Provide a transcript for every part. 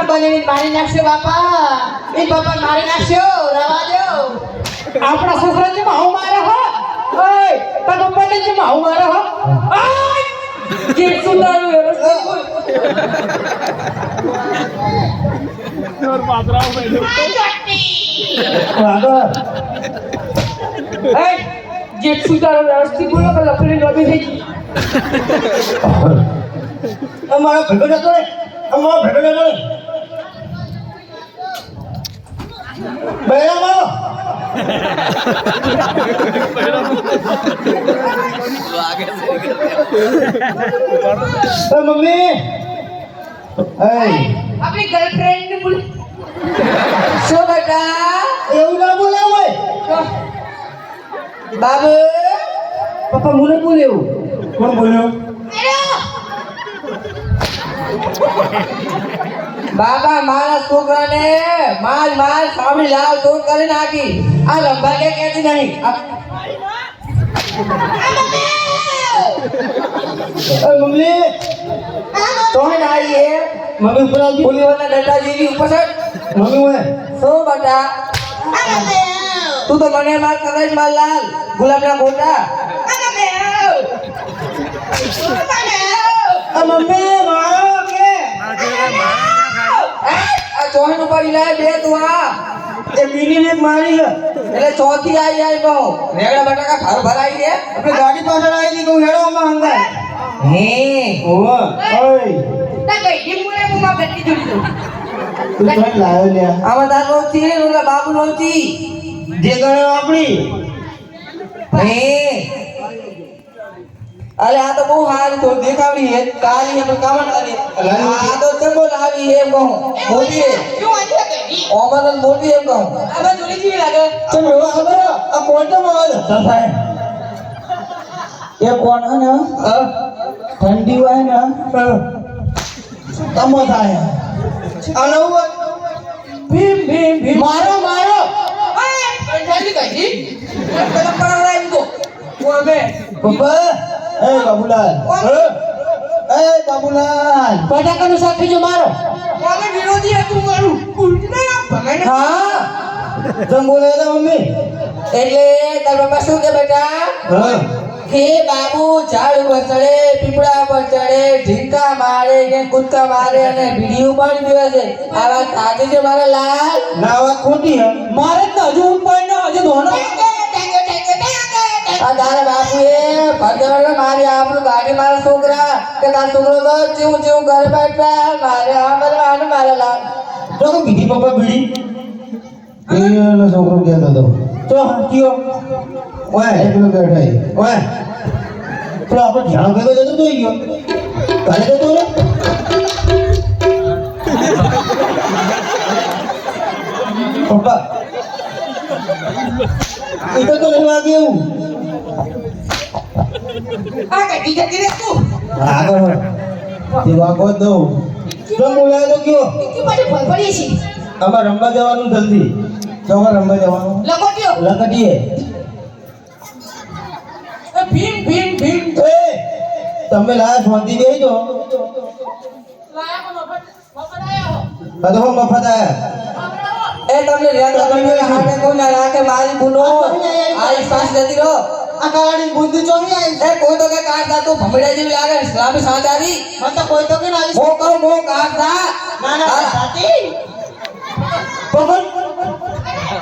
પપ્પાને બી મારી નાખશો બાપા. એ બાપા મારી નાખશો. રવા દો. આપણા સસરા જેમ આવું મારે હો. ઓય તારા પપ્પાને જેમ આવું મારે હો. કે સુધારું વ્યવસ્થિત બોલ. ઓય જે સુધારો વ્યવસ્થિત બોલો કે લપડી લોબી થઈ ગઈ. અમારો ભેગો જતો રે અમારો ભેગો જતો રે બૈરા મારો. એ મમ્મી. એ આપણી ગર્લફ્રેન્ડ બોલ. શું બેટા? એવું ના બોલે હોય. બાબુ પપ્પા મને બોલે એવું. કોણ બોલ્યો? બાબા મારા છોકરાને માલ માલ સામે લાવ તો કરી નાખી આ લંબા કે કહેતી નહીં આ- એ મમ્મી તોય આવી હે મમ્મી ઉપર આવજી પુલીવાના ડંડા જેવી ઉપર છે મમ્મી હોય શું બટા તું તો મને માર કરે જ માર લાલ ગુલાબના ગોટા આ મમ્મી મારો કે આ ચોહન ઉપાડી લાય બે તું આ એ મિની ને મારી લે. એટલે ચોથી આવી આવી કહો રેડા બટાકા ઘર ભરાઈ દે. આપણે ગાડી પાછળ આવી હતી કહું હેડો આમાં હંગા હે? ઓય. તું તો લાયો લે આમાં તારો થી ઓલા બાબુ નોતી જે ગણ્યો આપણી. હે? અરે આ તો બહુ સારી તો દેખાવડી હે કાલી હે કામણ કરી આ તો ચંગો લાવી હે કહું. મોટી હે ઓમન મોટી હે કહું. આમાં જોડી જેવી લાગે. તમે એવા ખબર આ માવા જતા થાય એ કોણ હે ને? હા. ઠંડી હોય ને? તમો થાય? અનવ ભીમ ભીમ ભીમ. મારો મારો. પપ્પા એ બાબુલાલ. એ બાબુલાલ. બટાકાનું શાક બીજો મારો. હા. તમ બોલે તો મમ્મી. એટલે તાર બાપા શું કે બેટા? હે. બાબુ ઝાડ ઉપર ચડે પીપળા ઉપર ચડે ઢીંકા મારે ને કૂદકા મારે અને બીડી ઉપાડી દેવે છે. આ વાત સાચી છે મારા લાલ? ના વાત ખોટી હે મારે તો હજુ ઉપર ને હજુ ધોનો. આ તારા બાપુ એ ભગવાન મારી આપણું ગાડી મારા છોકરા કે તારા છોકરો તો ચેવું ચેવું ઘર બેઠા, મારે આ મારે મારા લાલ તો કે બીડી પપ્પા બીડી એનો છોકરો કહેતો હતો, તો કયો? ઓય એકલો બેઠા છે. ઓય. પેલો આપણો ધ્યાન ભેગો જતો તો ગયો કાલે જતો રે પપ્પા. એ તો તો ભીમ ભીમ ભીમ એ તમે લાયા શાંતિ મફત આયા એ તમને રેંગા તમને હાથે કોઈ ના રાખે મારી ભૂલો આ વિશ્વાસ લેતી રહો આ કાળાની બુદ્ધિ ચોરી આવી એ કોઈ તો કે કાઢતા તું ભમડા જેવી લાગે લાંબી સાંજ મત તો કોઈ તો કે ના મો કહું મો કાઢતા ના ના હા. પગલ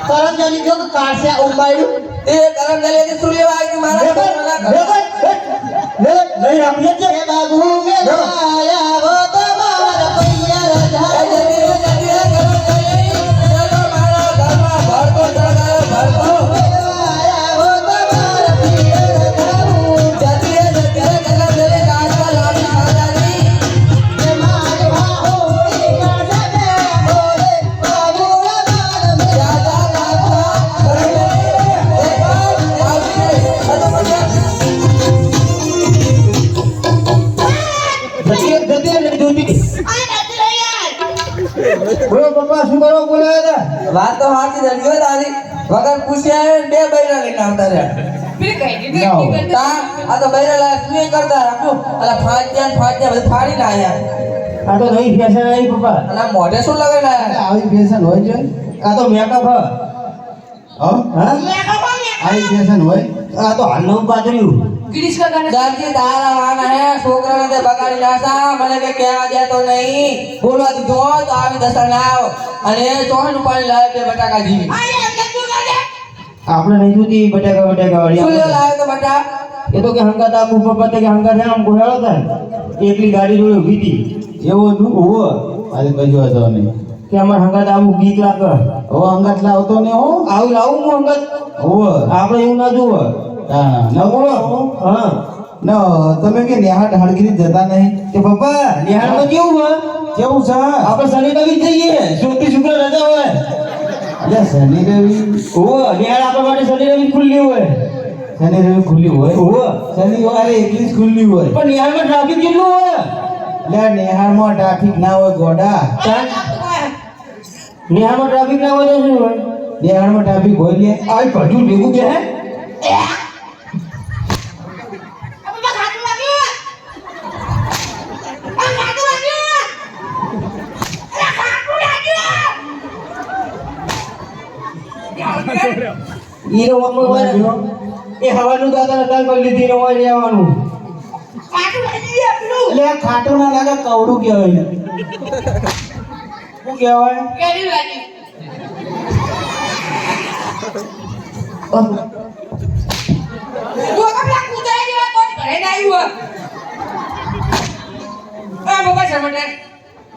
કરંજાની જો કાઢશે ઉંબાડ્યું એ કરમ દલે થી શું લેવા આવી મારા છોકરાના ઘરમાં? નહીં આપણે છે બાબુ મે આયા વો તમારા શું હતા વાત તો સાચી છે. જો તારી. વગર પૂછ્યા બે બૈરા લઈને આવતા રહ્યા. આ તો બૈરા લાયા શું કરતા રાખ્યું અલા ફાટ્યા ને ફાટ્યા બધું ફાડી ના આ તો નહીં ફેશન આવી પપ્પા. અને મોઢે શું લગાડ્યા અરે આવી ફેશન હોય છે. આ તો મેકઅપ હ. હા? આવી ફેશન હોય. આ તો હાલનું પાતળ્યું દરજી તારા વાના હે છોકરાને તે બગાડી નાસા મને કે કહેવા દેતો નહીં. બોલવા દીધો તો આવી દશા ના આવ. અને ચોહન પાણી લાવે કે બટાકા જીવી. આપણે નહીં જોતી બટાકા બટાકા વાળી શું લાવે તો બટા? એ તો કે હંગાત આપું ઉપર પતે કે હંગાત આમ ગોળાળો થાય. એકલી ગાડી જોડે ઊભી હતી. એવો હતું ઓવો આજે કજો હતો નહીં. કે અમાર હંગાત આવું બીક લાગે. ઓ હંગાત લાવતો ને હો. આવું લાવું હું હંગાત? ઓવો આપણે એવું ના જોવો હા. ના બોલો. હા. ના તમે કે નિહાળ હળગીરી જતા નહીં? કે પપ્પા નિહાળ તો કેવું હોય? કેવું છે? આપણે શનિ રવિ જઈએ. શુક્ર શુક્ર રજા હોય. અરે શનિ રવિ ઓ નિહાળ આપણા માટે શનિ રવિ ખુલ્લી હોય. શનિ રવિ ખુલ્લી હોય? ઓવો શનિવારે એકલી જ ખુલ્લી હોય. પણ નિહાળમાં ટ્રાફિક કેટલું હોય? લે નિહાળમાં ટ્રાફિક ના હોય ગોડા. નિહાળમાં ટ્રાફિક ના હોય તો શું હોય? નિહાળમાં ટ્રાફિક હોય લે આ ભજુ ભેગું કે હે ઈ રવાનું હોય એ હવાનું દાદા દાદા કરી લીધી ને હોય રહેવાનું. એટલે આ ના લાગે કવડું કહેવાય શું કહેવાય?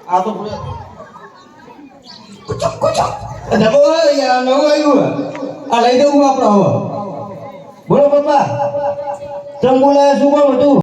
આ તો પૂરે ડબો યાર નવું આવ્યું. આ લઈ દઉં આપણે હવે. બોલો પપ્પા. ચમ બોલાય શું કોણ હતું?